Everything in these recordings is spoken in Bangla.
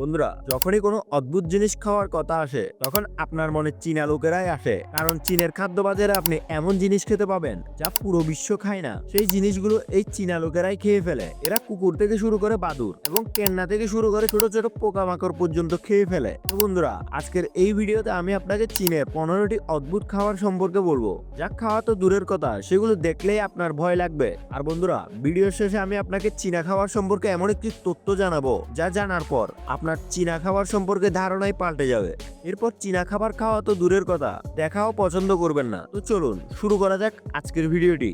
বন্ধুরা, যখনই কোনো অদ্ভুত জিনিস খাওয়ার কথা আসে, তখন আপনার মনে চীনা লোকেরাই আসে। কারণ চীনের খাদ্য বাজারে আপনি এমন জিনিস খেতে পাবেন যা পুরো বিশ্ব খায় না। সেই জিনিসগুলো এই চীনা লোকেরাই খেয়ে ফেলে। এরা কুকুর থেকে শুরু করে বাদুর এবং কেন্না থেকে শুরু করে ছোট ছোট পোকামাকড় পর্যন্ত খেয়ে ফেলে। তো বন্ধুরা, আজকের এই ভিডিওতে আমি আপনাকে চীনের পনেরোটি অদ্ভুত খাওয়ার সম্পর্কে বলব। যা খাওয়া তো দূরের কথা, সেগুলো দেখলেই আপনার ভয় লাগবে। আর বন্ধুরা, ভিডিওর শেষে আমি আপনাকে চীনা খাওয়ার সম্পর্কে এমন একটি তথ্য জানাব, যা জানার পর আপনার চীনা খাবার সম্পর্কে ধারণাই পাল্টে যাবে। এরপর চীনা খাবার খাওয়া তো দূরের কথা, দেখাও পছন্দ করবেন না। তো চলুন, শুরু করা যাক আজকের ভিডিওটি।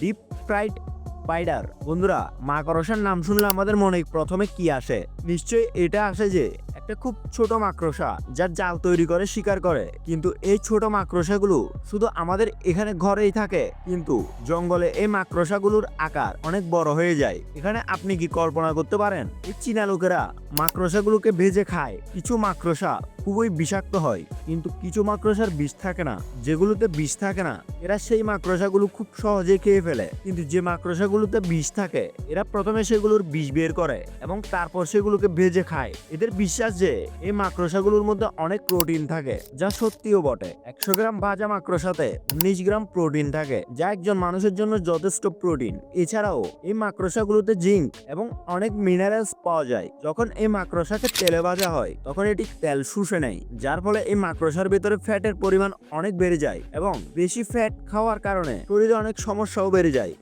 ডিপ ফ্রাইড স্পাইডার বন্ধুরা মাকড়সার নাম শুনলে আমাদের মনে প্রথমে কি আসে? নিশ্চয়ই এটা আসে যে একটা খুব ছোট মাকড়সা, যার জাল তৈরি করে, শিকার করে। কিন্তু এই ছোট মাকড়সাগুলো শুধু আমাদের এখানে ঘরেই থাকে, কিন্তু জঙ্গলে এই মাকড়সাগুলোর আকার অনেক বড় হয়ে যায়। এখানে আপনি কি কল্পনা করতে পারেন? এই চীনা লোকেরা মাকড়সাগুলোকে ভেজে খায়। কিছু মাকড়সা খুবই বিষাক্ত হয়, কিন্তু কিছু মাকড়সার বিষ থাকে না। যেগুলোতে বিষ থাকে না, এরা সেই মাকড়সাগুলো খুব সহজে খেয়ে ফেলে। কিন্তু যে মাকড়সাগুলোতে বিষ থাকে, এরা প্রথমে সেগুলোর বিষ বের করে এবং তারপর সেগুলোকে ভেজে খায়। এদের বিশ্বাস যে, এই মাকড়সাগুলোর মধ্যে অনেক প্রোটিন থাকে, যা সত্যিও বটে। একশো গ্রাম ভাজা মাকড়সাতে উনিশ গ্রাম প্রোটিন থাকে, যা একজন মানুষের জন্য যথেষ্ট প্রোটিন। এছাড়াও, এই মাকড়সাগুলোতে জিঙ্ক এবং অনেক মিনারেলস পাওয়া যায়। যখন এই মাকড়সাকে তেলে ভাজা হয়, তখন এটি তেল শুষে নেয় যার ফলে এই মাকড়সার ভিতরে ফ্যাটের পরিমাণ অনেক বেড়ে যায় এবং বেশি ফ্যাট খাওয়ার কারণে শরীরে অনেক সমস্যাও বেড়ে যায়।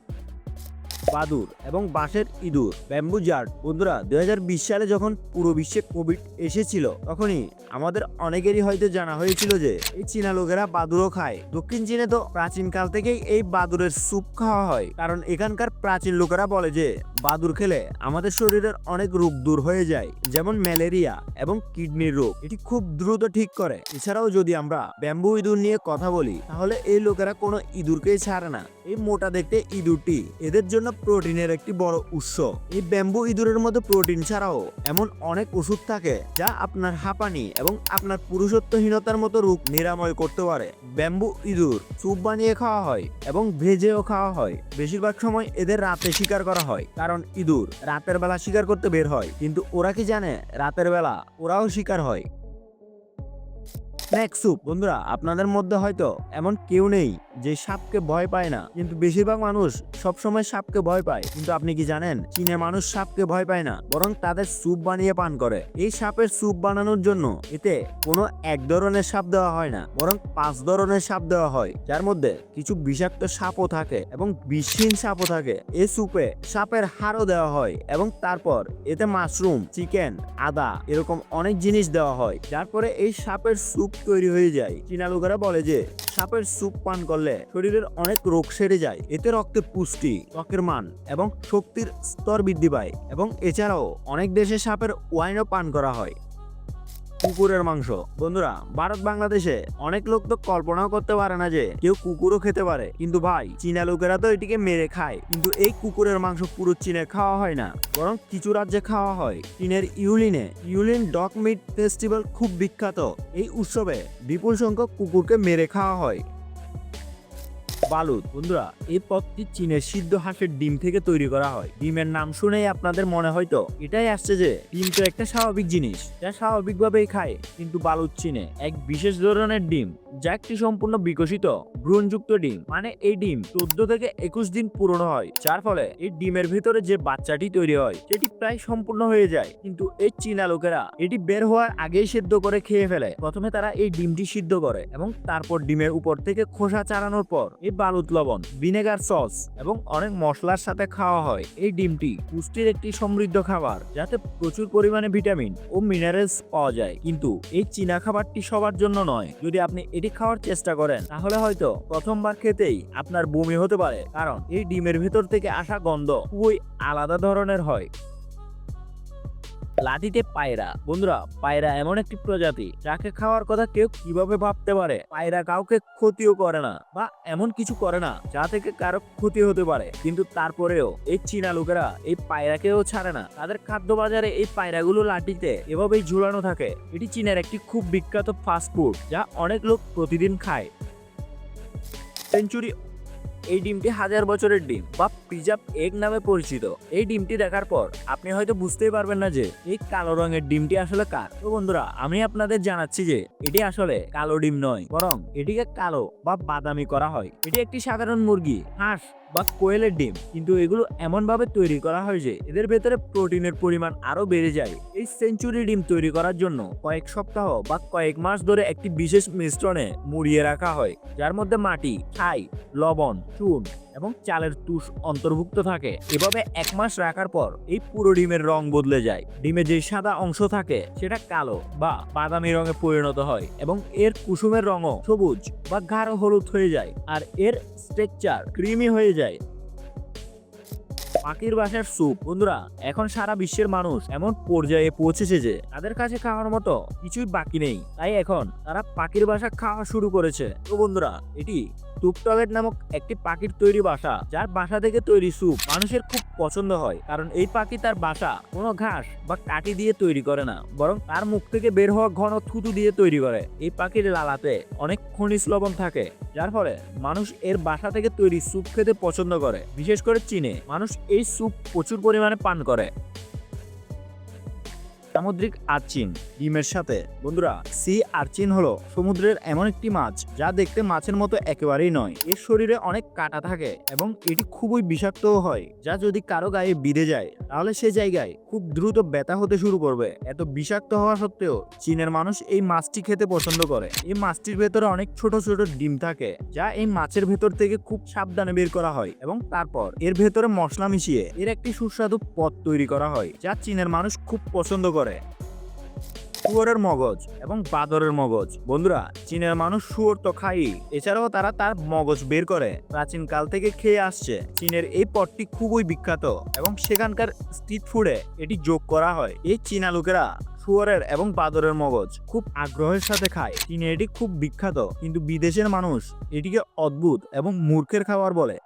বাদুর এবং বাঁশের ইঁদুর। ব্যাম্বু জার্ট। বন্ধুরা দুই হাজার বিশ সালে যখন পুরো বিশ্বে কোভিড এসেছিল, তখনই আমাদের অনেকেরই হয়তো জানা হয়েছিল যে, এই চীনা লোকেরা বাদুরও খায়। দক্ষিণ চীনে তো প্রাচীন কাল থেকেই এই বাদুরের স্যুপ খাওয়া হয়। কারণ এখানকার প্রাচীন লোকেরা বলে যে, বাদুর খেলে আমাদের শরীরের অনেক রোগ দূর হয়ে যায়, যেমন ম্যালেরিয়া এবং কিডনির রোগ। এটি খুব দ্রুত ঠিক করে। এছাড়াও যদি আমরা ব্যাম্বু ইঁদুর নিয়ে কথা বলি, তাহলে এই লোকেরা কোনো ইঁদুরকেই ছাড়ে না। এই মোটা দেখতে ইঁদুরটি। এদের জন্য প্রোটিনের একটি বড় উৎস। এই ব্যাম্বু ইঁদুরের মধ্যে প্রোটিন ছাড়াও এমন অনেক ওষুধ থাকে যা আপনার হাঁপানি এবং আপনার পুরুষত্বহীনতার মতো রোগ নিরাময় করতে পারে। ব্যাম্বু ইঁদুর স্যুপ বানিয়ে খাওয়া হয় এবং ভেজেও খাওয়া হয়। বেশিরভাগ সময় এদের রাতে শিকার করা হয়, কারণ ইঁদুর রাতের বেলা শিকার করতে বের হয়। কিন্তু ওরা কি জানে? রাতের বেলা ওরাও শিকার হয়। Snake soup. বন্ধুরা, আপনাদের মধ্যে হয়তো এমন কেউ নেই যে সাপকে ভয় পায় না। কিন্তু বেশিরভাগ মানুষ সবসময় সাপকে ভয় পায়। কিন্তু আপনি কি জানেন? চীনে মানুষ সাপকে ভয় পায় না, বরং তাদের স্যুপ বানিয়ে পান করে। এই সাপের স্যুপ বানানোর জন্য এতে কোনো এক ধরনের সাপ দেওয়া হয় না, বরং পাঁচ ধরনের সাপ দেওয়া হয়, যার মধ্যে কিছু বিষাক্ত সাপও থাকে এবং বিষহীন সাপও থাকে। এই স্যুপে সাপের হাড়ও দেওয়া হয় এবং তারপর এতে মাশরুম, চিকেন, আদা এরকম অনেক জিনিস দেওয়া হয়, যার পরে এই সাপের স্যুপ তৈরি হয়ে যায়। চীনা লোকেরা বলে যে, সাপের স্যুপ পান করলে শরীরের অনেক রোগ সেরে যায়। এতে রক্তে পুষ্টি, ত্বকের মান এবং শক্তির স্তর বৃদ্ধি পায় এবং এছাড়াও অনেক দেশে সাপের ওয়াইনও পান করা হয়। কুকুরের মাংস। বন্ধুরা, ভারত, বাংলাদেশে অনেক লোক তো কল্পনাও করতে পারে না যে কেউ কুকুরও খেতে পারে। কিন্তু ভাই, চীনা লোকেরা তো এটিকে মেরে খায়। কিন্তু এই কুকুরের মাংস পুরো চীনে খাওয়া হয় না, বরং কিছু রাজ্যে খাওয়া হয়। চীনের ইউলিনে, ইউলিন ডগ মিট ফেস্টিভ্যাল খুব বিখ্যাত। এই উৎসবে বিপুল সংখ্যক কুকুরকে মেরে খাওয়া হয়। বালুদ। বন্ধুরা, এই পথটি চীনের সিদ্ধ হাঁসের ডিম থেকে তৈরি করা হয়। ডিমের নাম শুনেই আপনাদের মনে হয়তো এটাই আসছে যে ডিম তো একটা স্বাভাবিক জিনিস, যা স্বাভাবিকভাবেই খায়, কিন্তু বালুদ চীনে এক বিশেষ ধরনের ডিম। যা একটি সম্পূর্ণ বিকশিত, ভ্রূণযুক্ত ডিম। মানে এই ডিম চোদ্দ থেকে একুশ দিন পুরনো হয়, যার ফলে এই ডিমের ভিতরে যে বাচ্চাটি তৈরি হয়, সেটি প্রায় সম্পূর্ণ হয়ে যায়। কিন্তু এই চীনা লোকেরা এটি বের হওয়ার আগেই সিদ্ধ করে খেয়ে ফেলে। প্রথমে তারা এই ডিমটি সিদ্ধ করে এবং তারপর ডিমের উপর থেকে খোসা চারানোর পর এই বালুত লবণ, ভিনেগার সস এবং অনেক মশলার সাথে খাওয়া হয়। এই ডিমটি পুষ্টির একটি সমৃদ্ধ খাবার, যাতে প্রচুর পরিমাণে ভিটামিন ও মিনারেলস পাওয়া যায়। কিন্তু এই চীনা খাবারটি সবার জন্য নয়। যদি আপনি এটি খাওয়ার চেষ্টা করেন। তাহলে হয়তো প্রথমবার খেতেই আপনার বমি হতে পারে। কারণ এই ডিমের ভেতর থেকে আসা গন্ধ খুবই আলাদা ধরনের হয়। লাঠিতে পায়রা। বন্ধুরা, পায়রা এমন একটি প্রজাতি, যাকে খাওয়ার কথা কেউ কীভাবে ভাবতে পারে? পায়রা কাউকে ক্ষতিও করে না বা এমন কিছু করে না, যা থেকে কারও ক্ষতি হতে পারে। কিন্তু তারপরেও এই চীনা লোকেরা এই পায়রাকেও ছাড়ে না। তাদের খাদ্য বাজারে এই পায়রাগুলো লাঠিতে এভাবেই ঝুলানো থাকে। এটি চীনের একটি খুব বিখ্যাত ফাস্ট ফুড যা অনেক লোক প্রতিদিন খায়। সেঞ্চুরি এই ডিমটি হাজার বছরের ডিম বা প্রিজার্ভ এগ নামে পরিচিত। এই ডিমটি দেখার পর আপনি হয়তো বুঝতেই পারবেন না যে এই কালো রঙের ডিমটি আসলে কার। তো বন্ধুরা, আমি আপনাদের জানাচ্ছি যে এটি আসলে কালো ডিম নয়, বরং এটিকে কালো বা বাদামি করা হয়। এটি একটি সাধারণ মুরগি, হাঁস বা কোয়েলের ডিম। কিন্তু এগুলো এমন ভাবে তৈরি করা হয় যে এদের ভেতরে প্রোটিনের পরিমাণ আরও বেড়ে যায়। এই সেঞ্চুরি ডিম তৈরি করার জন্য কয়েক সপ্তাহ বা কয়েক মাস ধরে একটি বিশেষ মিশ্রণে মুড়িয়ে রাখা হয়, যার মধ্যে মাটি, ছাই, লবণ চুন এবং চালের তুষ অন্তর্ভুক্ত থাকে। এভাবে এক মাস রাখার পর এই পুরো ডিমের রং বদলে যায়। ডিমে যে সাদা অংশ থাকে, সেটা কালো বা বাদামি রঙে পরিণত হয় এবং এর কুসুমের রঙও সবুজ বা গাঢ় হলুদ হয়ে যায় আর এর স্ট্রাকচার ক্রিমি হয়ে যায়। পাখির বাসার স্যুপ, বন্ধুরা, এখন সারা বিশ্বের মানুষ এমন পর্যায়ে পৌঁছেছে যে তাদের কাছে খাওয়ার মতো কিছুই বাকি নেই। তাই এখন তারা পাখির বাসা খাওয়া শুরু করেছে। তো বন্ধুরা, এটি টয়লেট নামক একটি পাখির তৈরি বাসা, যার বাসা থেকে তৈরি স্যুপ মানুষের খুব পছন্দ হয়, কারণ এই পাখি তার বাসা, কোনো ঘাস বা কাটি দিয়ে তৈরি করে না, বরং তার মুখ থেকে বের হওয়া ঘন থুতু দিয়ে তৈরি করে। এই পাখির লালাতে অনেক খনিজ লবণ থাকে, যার ফলে মানুষ এর বাসা থেকে তৈরি স্যুপ খেতে পছন্দ করে, বিশেষ করে চীনে। মানুষ এই স্যুপ প্রচুর পরিমাণে পান করে। সামুদ্রিক আর্চিন। ডিমের সাথে। বন্ধুরা, সি আর্চিন হলো সমুদ্রের এমন একটি মাছ যা দেখতে মাছের মতো একেবারেই নয়। এর শরীরে অনেক কাটা থাকে এবং এটি খুবই বিষাক্ত হয়, যা যদি কারও গায়ে বিঁধে যায়, তাহলে সে জায়গায় খুব দ্রুত ব্যথা হতে শুরু করবে। এত বিষাক্ত হওয়া সত্ত্বেও চীনের মানুষ এই মাছটি খেতে পছন্দ করে। এই মাছটির ভেতরে অনেক ছোট ছোট ডিম থাকে, যা এই মাছের ভেতর থেকে খুব সাবধানে বের করা হয় এবং তারপর এর ভেতরে মশলা মিশিয়ে এর একটি সুস্বাদু পদ তৈরি করা হয়, যা চীনের মানুষ খুব পছন্দ করে। শুয়োরের মগজ এবং বাদরের মগজ। বন্ধুরা, চীনের মানুষ শুয়োর তো খাই এছাড়াও তারা তার মগজ বের করে। প্রাচীন কাল থেকে খেয়ে আসছে। চীনের এই পদটি খুবই বিখ্যাত এবং সেখানকার স্ট্রিট ফুডে এটি যোগ করা হয়। এই চীনা লোকেরা শুয়োরের এবং বাদরের মগজ খুব আগ্রহের সাথে খায়। চীনে এটি খুব বিখ্যাত। কিন্তু বিদেশের মানুষ এটিকে অদ্ভুত এবং মূর্খের খাবার বলে।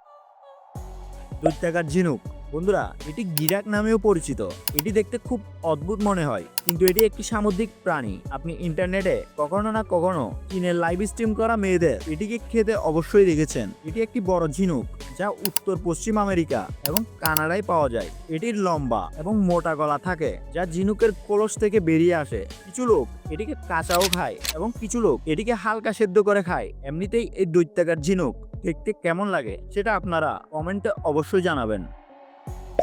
দৈত্যাকার ঝিনুক বন্ধুরা, এটি গিরাক নামেও পরিচিত। এটি দেখতে খুব অদ্ভুত মনে হয়, কিন্তু এটি একটি সামুদ্রিক প্রাণী। আপনি ইন্টারনেটে কখনো না কখনো চীনের লাইভ স্ট্রিম করা মেয়েদের এটিকে খেতে অবশ্যই দেখেছেন। এটি একটি বড় ঝিনুক, যা উত্তর পশ্চিম আমেরিকা এবং কানাডায় পাওয়া যায়। এটির লম্বা এবং মোটা গলা থাকে, যা ঝিনুকের কলস থেকে বেরিয়ে আসে। কিছু লোক এটিকে কাঁচাও খায় এবং কিছু লোক এটিকে হালকা সেদ্ধ করে খায়। এমনিতেই এই দৈত্যাকার ঝিনুক দেখতে কেমন লাগে, সেটা আপনারা কমেন্টে অবশ্যই জানাবেন।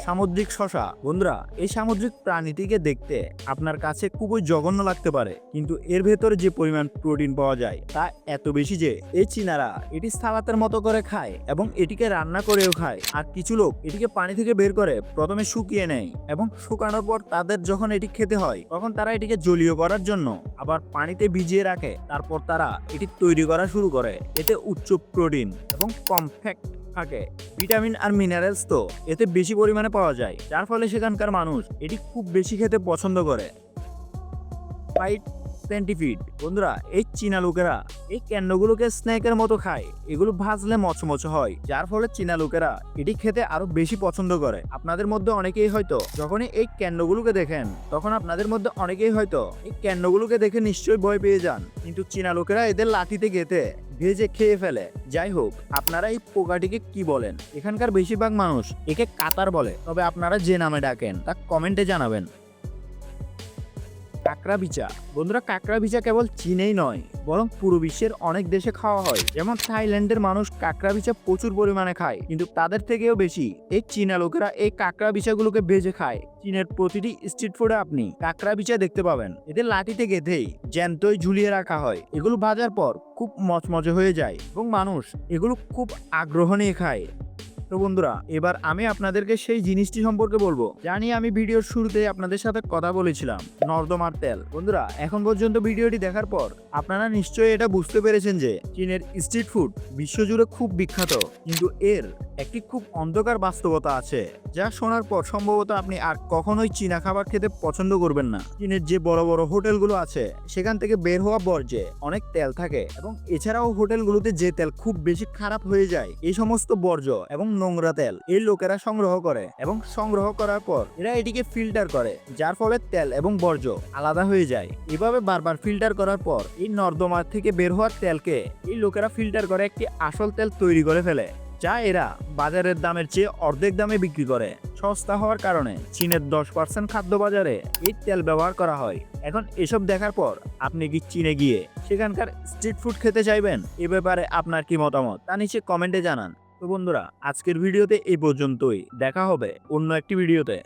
সামুদ্রিক শশা। বন্ধুরা, এই সামুদ্রিক প্রাণীটিকে দেখতে আপনার কাছে খুবই জঘন্য লাগতে পারে, কিন্তু এর ভেতরে যে পরিমাণ প্রোটিন পাওয়া যায় তা এত বেশি যে এই চীনারা এটি সালাতের মতো করে খায় এবং এটিকে রান্না করেও খায়। আর কিছু লোক এটিকে পানি থেকে বের করে প্রথমে শুকিয়ে নেয় এবং শুকানোর পর তাদের যখন এটি খেতে হয়, তখন তারা এটিকে জলীয় করার জন্য আবার পানিতে ভিজিয়ে রাখে। তারপর তারা এটি তৈরি করা শুরু করে। এতে উচ্চ প্রোটিন এবং কম ফ্যাক্ট থাকে। ভিটামিন আর মিনারেলস তো এতে বেশি পরিমাণে পাওয়া যায়। যার ফলে সেখানকার মানুষ এটি খুব বেশি খেতে পছন্দ করে। ফাইট সেন্টিফিড বন্ধুরা, এই চীনা লোকেরা এই ক্যান্ডগুলোকে স্ন্যাকের মতো খায়। এগুলো ভাজলে মচমচ হয়। যার ফলে চীনা লোকেরা এটি খেতে আরও বেশি পছন্দ করে। আপনাদের মধ্যে অনেকেই হয়তো যখনই এই ক্যান্ডগুলোকে দেখেন, তখন আপনাদের মধ্যে অনেকেই হয়তো এই ক্যান্ডগুলোকে দেখে নিশ্চয়ই ভয় পেয়ে যান। কিন্তু চীনা লোকেরা এদের লাঠিতে গেতে ভেজে খেয়ে ফেলে। যাই হোক, আপনারা এই পোকাটিকে কি বলেন? এখানকার বেশিরভাগ মানুষ একে কাতার বলে। তবে আপনারা যে নামে ডাকেন, তা কমেন্টে জানাবেন। কাঁকড়া বিচা বন্ধুরা, কাঁকড়া বিচা কেবল চীনেই নয়, বরং পুরো বিশ্বের অনেক দেশে খাওয়া হয়। যেমন থাইল্যান্ডের মানুষ কাঁকড়া বিচা প্রচুর পরিমাণে খায়, কিন্তু তাদের থেকেও বেশি এই চীনা লোকেরা এই কাঁকড়া বিচাগুলোকে ভেজে খায়। চীনের প্রতিটি স্ট্রিট ফুডে আপনি কাঁকড়া বিচা দেখতে পাবেন। এদের লাঠিতে গেঁথেই জ্যান্তই ঝুলিয়ে রাখা হয়। এগুলো ভাজার পর খুব মচমচে হয়ে যায় এবং মানুষ এগুলো খুব আগ্রহ নিয়ে খায়। তো বন্ধুরা, এবার আমি আপনাদেরকে সেই জিনিসটি সম্পর্কে বলব। জানি আমি ভিডিওর শুরুতে আপনাদের সাথে কথা বলেছিলাম, নর্দমার তেল। বন্ধুরা, এখন পর্যন্ত ভিডিওটি দেখার পর আপনারা নিশ্চয়ই এটা বুঝতে পেরেছেন যে চীনের স্ট্রিট ফুড বিশ্বজুড়ে খুব বিখ্যাত, কিন্তু এর একটি খুব অন্ধকার বাস্তবতা আছে, যা শোনার পর সম্ভবত আপনি আর কখনোই চীনা খাবার খেতে পছন্দ করবেন না। চীনের যে বড় বড় হোটেলগুলো আছে, সেখান থেকে বের হওয়া বর্জ্যে অনেক তেল থাকে এবং এছাড়াও হোটেলগুলোতে যে তেল খুব বেশি খারাপ হয়ে যায়, এই সমস্ত বর্জ্য এবং নোংরা তেল। এই লোকেরা সংগ্রহ করে এবং সংগ্রহ করার পর এরা এটিকে ফিল্টার করে, যার ফলে তেল এবং বর্জ্য আলাদা হয়ে যায়। এভাবে বারবার ফিল্টার করার পর এই নর্দমা থেকে বের হওয়ার তেলকে এই লোকেরা ফিল্টার করে একটি আসল তেল তৈরি করে ফেলে, যা এরা বাজারের দামের চেয়ে অর্ধেক দামে বিক্রি করে। সস্তা হওয়ার কারণে চীনের দশ পার্সেন্ট খাদ্য বাজারে এই তেল ব্যবহার করা হয়। এখন এসব দেখার পর আপনি কি চীনে গিয়ে সেখানকার স্ট্রিট ফুড খেতে চাইবেন? এ ব্যাপারে আপনার কি মতামত? তা নিচে কমেন্টে জানান। তো বন্ধুরা আজকের ভিডিওতে এই পর্যন্তই। দেখা হবে অন্য একটি ভিডিওতে।